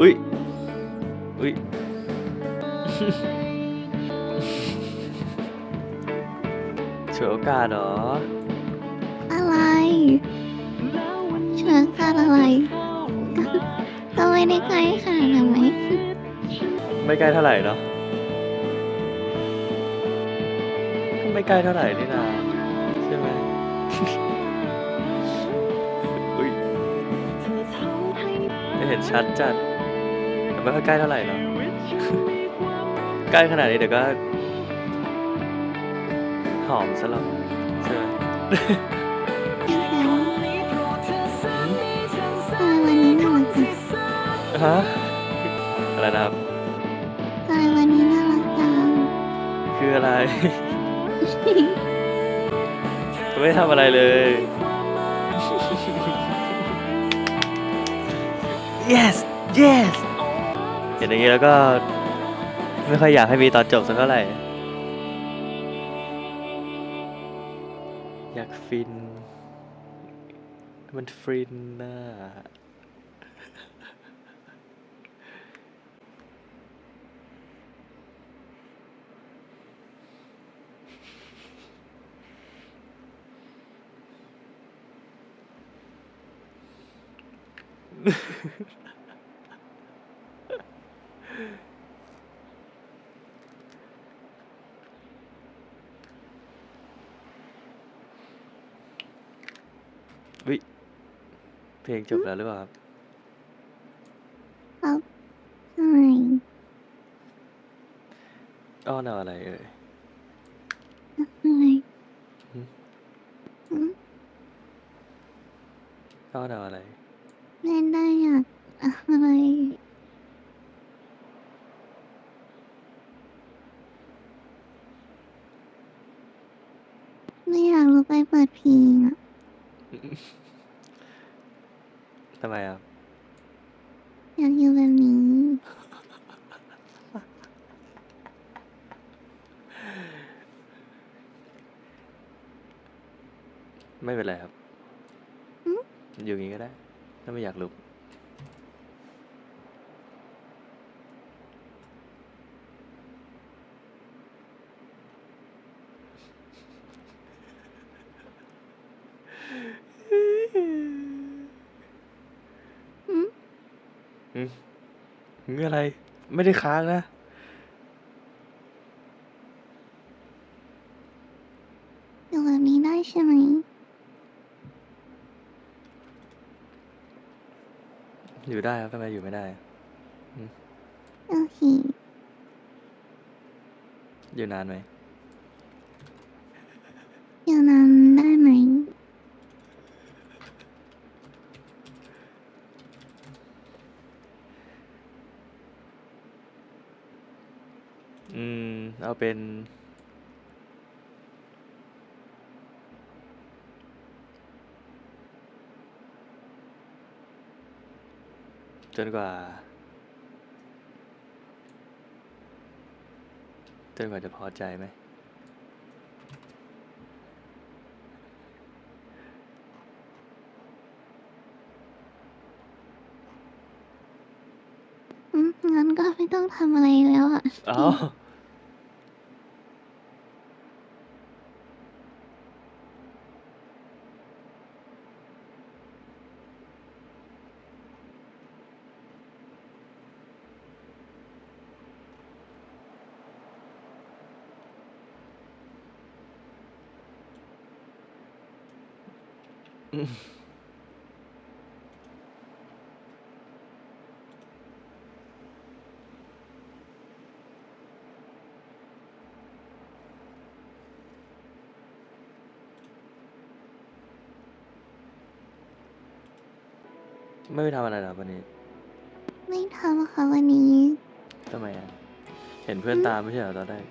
อุ้ยอุ้ยฉวยโอกาสเหรอ อะไรเชิญการอะไร ก็ก็ไม่ได้ใกล้ขนาดนั้นไหมไม่ใกล้เท่าไหร่เนาะก็ไม่ใกล้เท่าไหร่นี่นา เห็นชัดจัดแต่ไม่ค่อยใกล้เท่าไหร่เนาะใกล้ขนาดนี้เดี๋ยวก็ หอมซะแล้วใช่ไหมพี่แฟนทำไมวันนี้น่ารักจังฮะอะไรนะครับทำไมวันนี้น่ารักจังคืออะไร ไม่ทำอะไรเลย yes yes เห็นอย่างนี้แล้วก็ ไม่ค่อยอยากให้มีตอนจบสักเท่าไหร่ อยากฟิน มันฟินนะ วิเพลงจบแล้วหรือเปล่าครับครับทำไมอ้อนเอาอะไรเอ่ยทำไมหืมหืม อ้อนเอาอะไร ไม่ได้อยากอะไร ไม่อยากลุกไปเปิดเพลงอะ ทำไมอะอยากอยู่แบบนี้ ไม่เป็นไรครับหืม อยู่อย่างนี้ก็ได้ ถ้าไม่อยากลุก หืม อืมหืมอะไร ไม่ได้ค้างนะอยู่แบบนี้ได้ใช่ไหมอยู่ได้ครับทำไมอยู่ไม่ได้ โอเค อยู่นานไหม อยู่นานได้ไหม อืม เอาเป็น จนกว่า จนกว่าจะพอใจไหมอืมงั้นก็ไม่ต้องทำอะไรแล้วอะเอ้าอื ไม่ไปทำอะไรเหรอวันนี้ไม่ทำค่ะวันนี้ ทำไมอะ เห็นเพื่อนตามไม่ใช่เหรอตอนแรก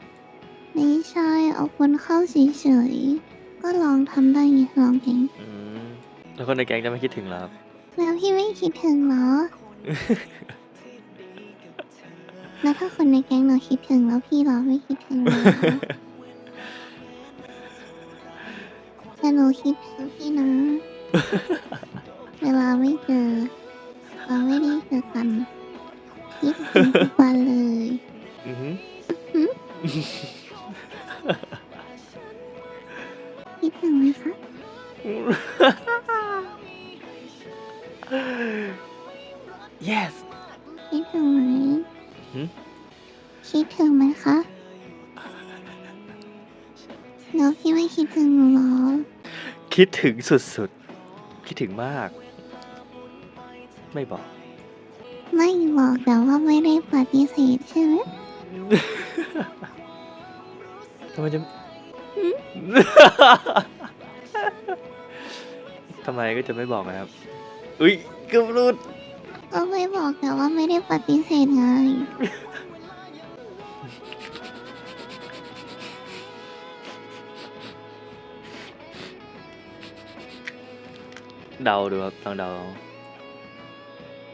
ไม่ใช่เอาคนเข้าเฉยๆก็ลองทำได้ไงลองเก่งอืมแล้วคนในแก๊งจะไม่คิดถึงเหรอครับ แล้วพี่ไม่คิดถึงเหรอ แล้วถ้าคนในแก๊งเราคิดถึงแล้วพี่เราไม่คิดถึงเหรอแต่หนูคิดถึงพี่นะ เวลาไม่เจอกันคิดถึงทุกวันเลยอือหือคิดถึงไหมคะ yes คิดถึงไหมหืม คิดถึงไหมคะแล้วพี่ไม่คิดถึงหนูเหรอ คิดถึงสุดๆ คิดถึงมาก ไม่บอก ไม่บอกแต่ว่าไม่ได้ปฏิเสธใช่ไหม ทำไมจะทำไมก็จะไม่บอกนะครับ อุ้ยเกือบรุด ก็ไม่บอกแต่ว่าไม่ได้ปฏิเสธไง เดาดูครับลองเดา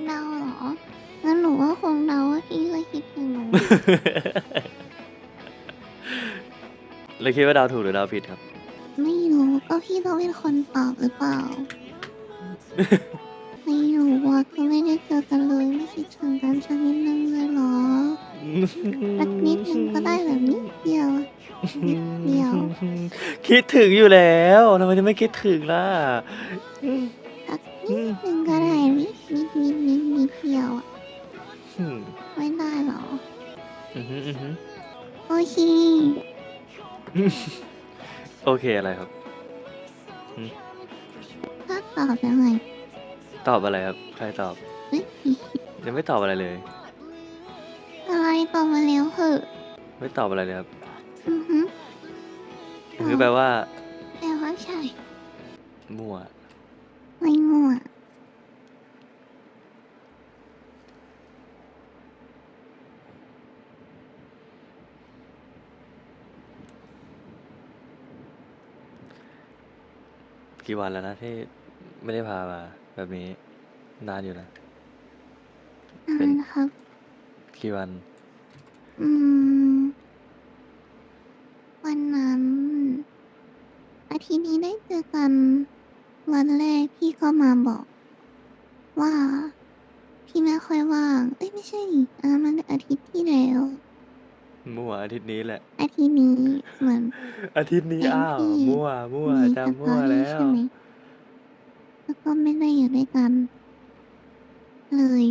เดาเหรองั้นหนูก็คงเดาว่าพี่ก็คิดถึงหนู แล้วคิดว่าเดาถูกหรือเดาผิดครับ ไม่รู้ก็พี่ต้องเป็นคนตอบหรือเปล่า ไม่รู้ว่าก็ไม่ได้เจอกันเลยไม่คิดถึงกันสักนิดนึงเลยเหรอสักนิดนึงก็ได้แบบนิดเดียวนิดเดียว คิดถึงอยู่แล้วทำไมจะไม่คิดถึงล่ะ เดียวอะอืมไม่ได้เหรอ อือหืออือหือโอเค โอเคอะไรครับ ถ้าตอบยังไงตอบอะไรครับ ใครตอบ เฮ้ยยังไม่ตอบอะไรเลย อะไรตอบมาแล้วเหอะไม่ตอบอะไรเลยครับอือฮึคือแปลว่าแต่ว่าใช่มั่วไม่มั่ว กี่วันแล้วนะที่ไม่ได้พามา แบบนี้นานอยู่นะ เป็นอ่าน ครับ กี่วัน อืม วันนั้น อาทิตย์นี้ได้เจอกัน วันแรกพี่ก็มาบอกว่า พี่ไม่ค่อยว่าง เอ้ยไม่ใช่ดิอ่ามันอาทิตย์ที่แล้ว มั่ว อาทิตย์นี้แหละ อาทิตย์นี้เหมือน อาทิตย์นี้เป็นอ้าวที่มั่วมั่วมีสจำตมั่อวรี่แล้วใช่ไหมแล้วก็ไม่ได้อยู่ด้วยกัน เลย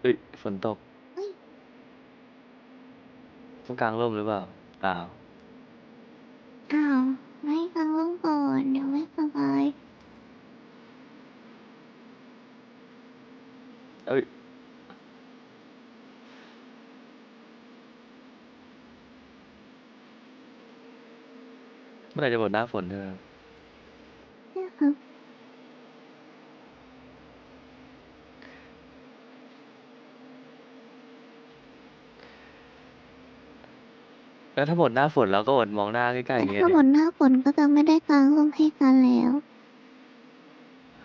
เฮ้ย ฝนตกเฮ้ย ต้องกลางร่มหรือเปล่าเปล่าอ้าว ไม่ฟังลงก่อนเดี๋ยวไม่สบายเอ้ยเมื่อไหร่จะหมดหน้าฝนใช่ไหมครับ เนี่ยครับ แล้วถ้าหมดหน้าฝนเราก็อดมองหน้าใกล้ๆอแต่ย่างเงี้ยถ้าหมดหน้าฝนก็จะไม่ได้กางร่มให้กันแล้ว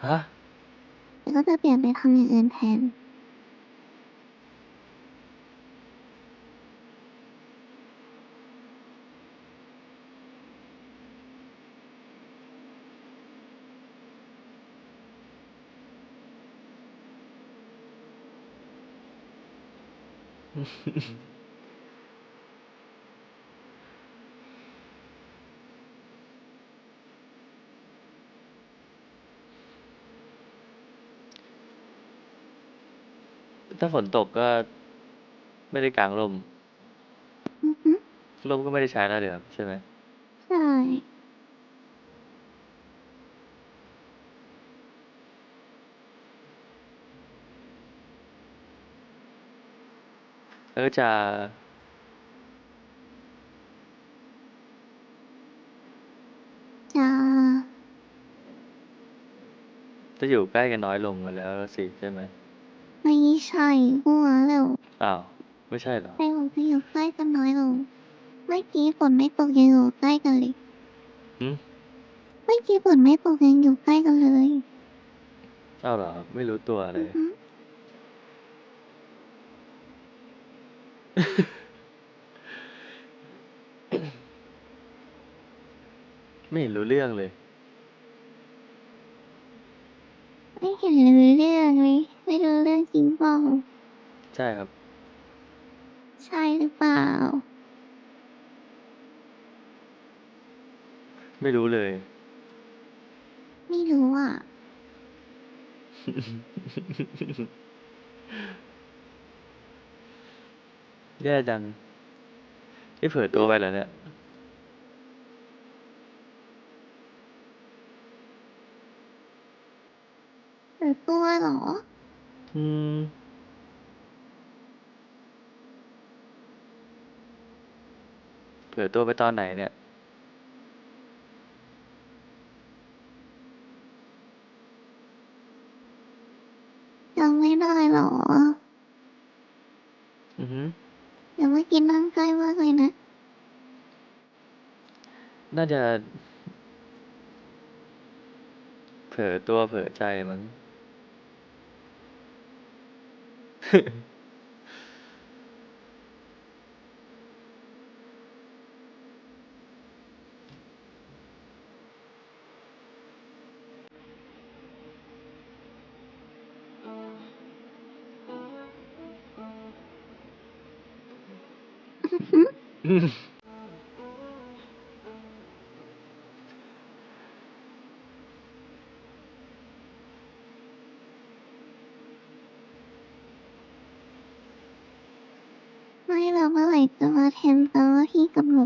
ฮะ แต่ก็จะเปลี่ยนไปทำอย่างอื่นแทน ถ้าฝนตกก็ไม่ได้กางร่ม อือฮึร่มก็ไม่ได้ใช้แล้วเดี๋ยวครับใช่ไหม ใช่แล้วก็จะ จะจะอยู่ใกล้กันน้อยลงกันแล้วสิใช่ไหม ไม่ใช่หัวแล้วอ้าว ไม่ใช่เหรอ ไปบอกจะอยู่ใกล้กันน้อยลงเมื่อกี้ฝนไม่ตกยังอยู่ใกล้กันเลยหึเมื่อกี้ฝนไม่ตกยังอยู่ใกล้กันเลยอ้าวเหรอไม่รู้ตัวเลอืยอหือไม่เห็นรู้เรื่องเลย ไม่เห็นรู้เรื่องเลยไม่รู้เรื่องจริงเปล่า ใช่ครับ ใช่หรือเปล่า ไม่รู้เลย ไม่รู้อะ แย่จังนี่เผลอตัวไปแล้วเนี่ย หรือตัวเหรอ อืม เผลอตัวไปตอนไหนเนี่ยจำไม่ได้เหรอ อือหือเดี๋ยวเมื่อกี้นั่งใกล้มากเลยนะ น่าจะ เผลอตัวเผลอใจมั้ง ไม่แล้วเมื่อไหร่จะมาแทนเจ้าหน้าที่กับหนู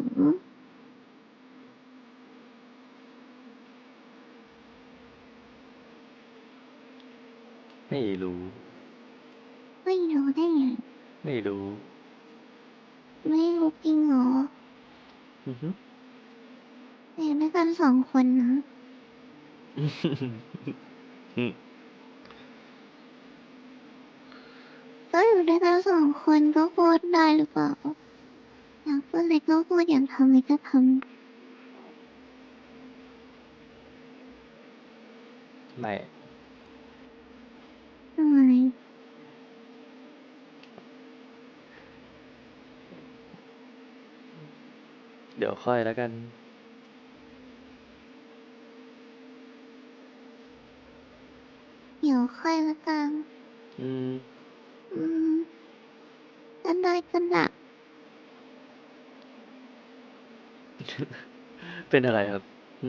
ไม่รู้ ไม่รู้ได้ไง ไม่รู้ ไม่รู้จริงเหรอ อือหือแต่ด้วยกันสองคนนะ อืมก็อยู่ด้วยกันสองคนก็พูดได้หรือเปล่าอยากพูดอะไรก็พูดอยากทำอะไรก็ทไม่ำทำไม เดี๋ยวค่อยแล้วกัน เดี๋ยวค่อยละกัน อืม อืมก็ได้ก็ได้เป็นอะไรครับหึ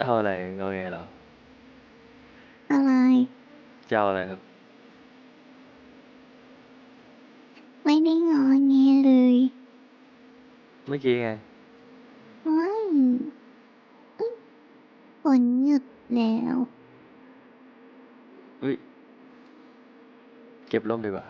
เอาอะไรเอาไงเหรออะไร จะเอาอะไรครับ ไม่ได้งอแงเลยเมื่อกี้ไงไม่อุ๊ยฝนหยุดแล้ว อุ้ย เก็บร่มดีกว่า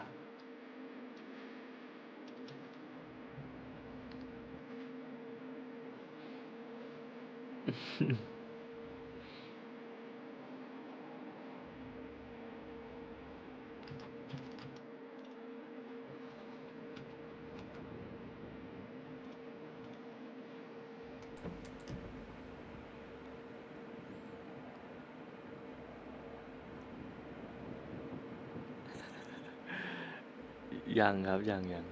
ยังครับยังยัง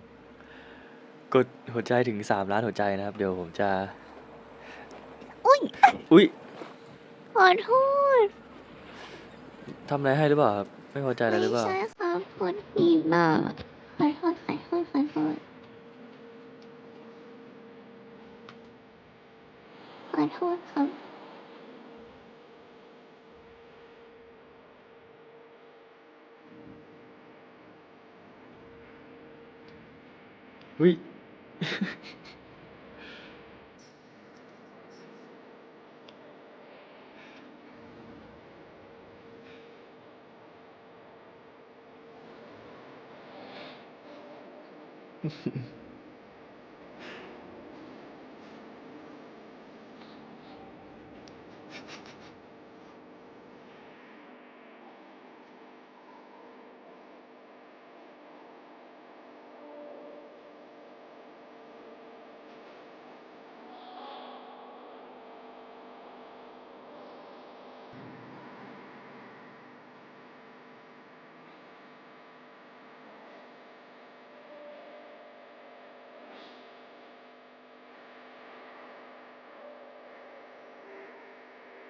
กดหัวใจถึงสามล้านหัวใจนะครับ เดี๋ยวผมจะ อุ้ยอุ้ยขอโทษทำอะไรให้หรือเปล่าครับไม่พอใจอะไรหรือเปล่า ไม่ใช่ครับคนผิดน่ะขอโทษขอโทษขอโทษขอโทษครับ Oui.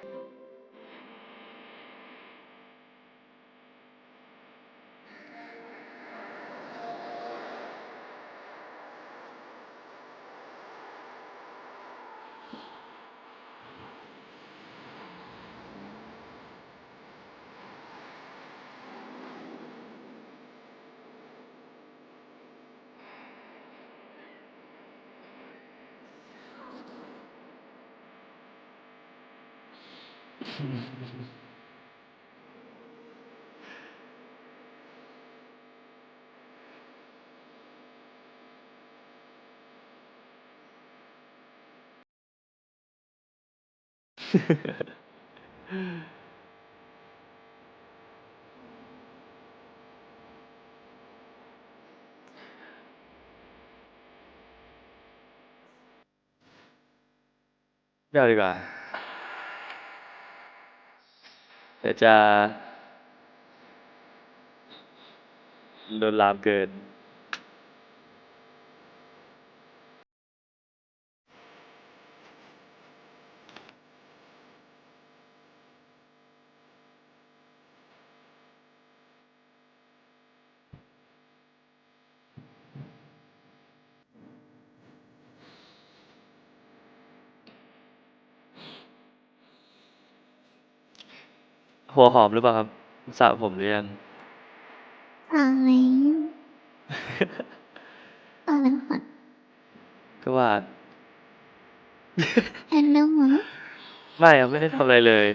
ย ไม่เอาดีกว่า เดี๋ยวจะลวนลามเกิน หัวหอมหรือเปล่าครับสระผมหรือยัง อะไรอะไรค่ะก็ว่า แอนเดอร์หมอไม่ครับไม่ได้ทำอะไรเลย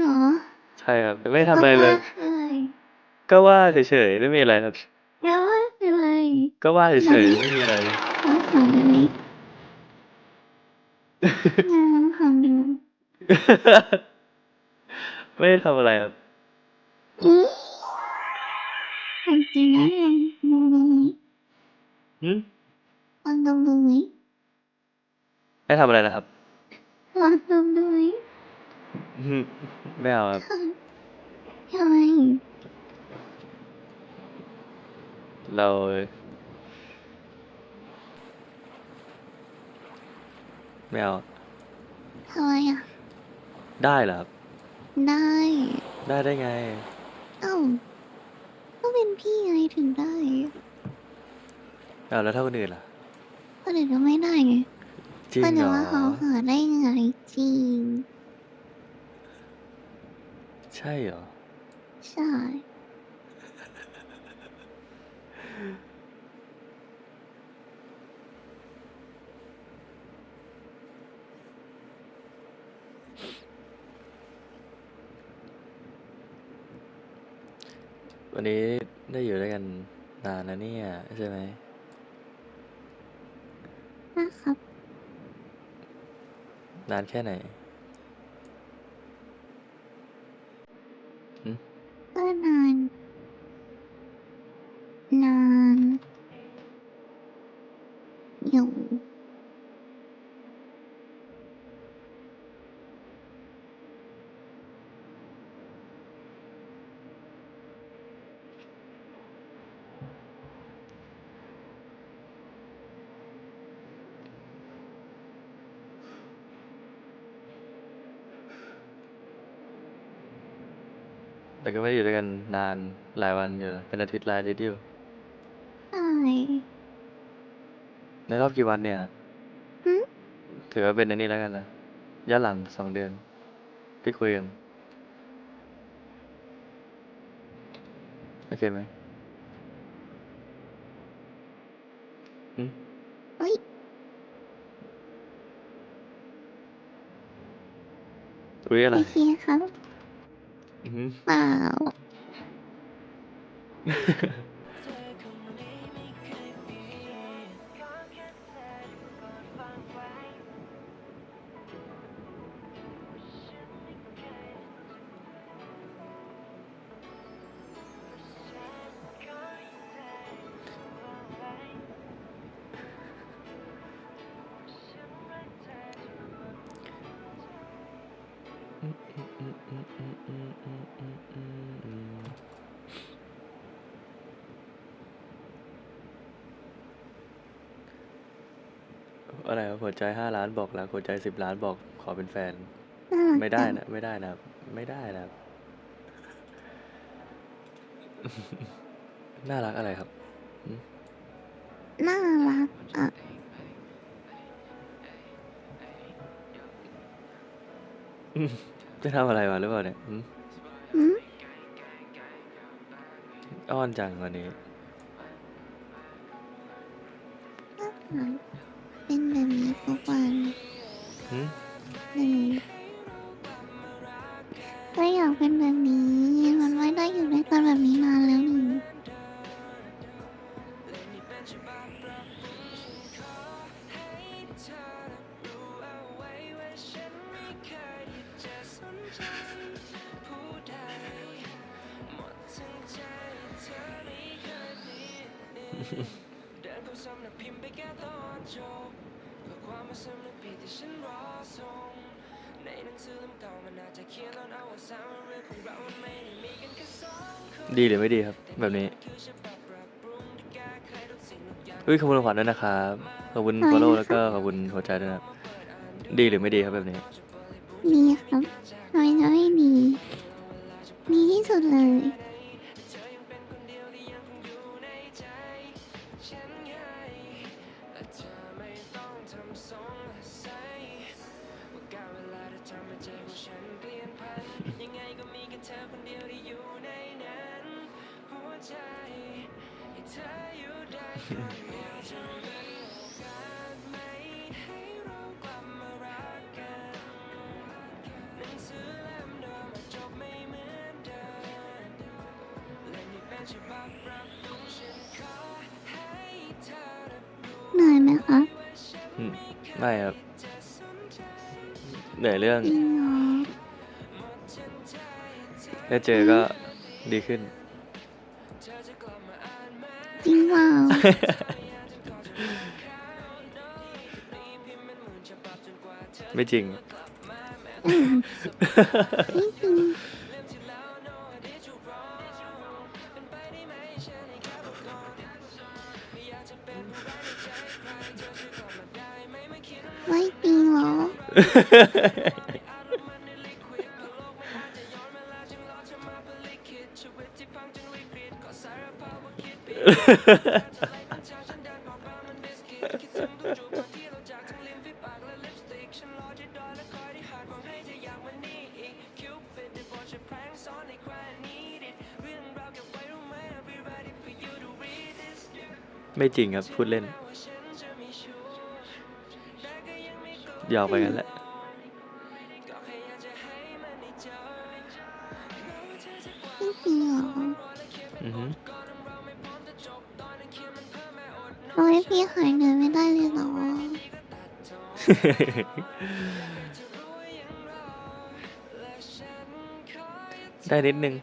หรอใช่ครับไม่ได้ทำอะไรเลยอะไรก็ว่าเฉยๆไม่มีอะไรครับแล้วอะไรก็ว่าเฉยๆไม่มีอะไรขอถามได้ไหมงานถามดู ไม่ได้ทำอะไรครับอือทำจริงนะลองดูไหมหืมลองดูไหมไม่ทำอะไรนะครับลองดูไหมหืมไม่เอาครับทำไมเราไม่เอาทำไมอะได้เหรอครับ ได้ ได้ได้ไง เอ้าก็เป็นพี่ไงถึงได้เอาแล้วถ้าคนอื่นล่ะคนอื่นก็ไม่ได้ไงจริงก็เหรจะอว่าเขาเหินได้ไงจริง ใช่เหรอ ใช่ วันนี้ได้อยู่ด้วยกันนานนะเนี่ยใช่ไหมนะครับ นานแค่ไหน ก็นาน นาน อยู่ แต่ ก็ไม่ได้อยู่ด้วยกันนานหลายวันอยู่นะเป็นอาทิตย์หลายอาทิตย์อยู่ ใช่ในรอบกี่วันเนี่ย หึถือว่าเป็นอันนี้แล้วกันนะย้อนหลังสองเดือนที่คุยกันโอเคไหมอืมเฮ้ยอุ้ยอะไร โอเคครับ อือ อะไรวะหัวใจห้าล้านบอกรักหัวใจสิบล้านบอกขอเป็นแฟน น่ารักไม่ได้จังนะ ไม่ได้นะครับ ไม่ได้นะครับ น่ารักอะไรครับ น่ารักอะ จะทำอะไรมาหรือเปล่าเนี่ยหืมอืมอ้อนจังวันนี้น่ารักเป็นแบบนี้ทุกวันหืมเลยก็อยากเป็นแบบนี้ มันไม่ได้อยู่ด้วยกันแบบนี้นา ดีหรือไม่ดีครับ แบบนี้เฮ้ยขอบคุณของขวัญด้วยนะครับขอบคุณอะไร follow นะคะแล้วก็ขอบคุณหัวใจด้วยนะครับดีหรือไม่ดีครับแบบนี้ ดีครับทำไมจะไม่ดีดีที่สุดเลย แค่เจอก็ดีขึ้น จริงเปล่าไม่จริง อืมไม่จริงไม่จริงเหรอ ไม่จริงครับ พูดเล่นหยอกไปกันแหละ ได้นิดนึง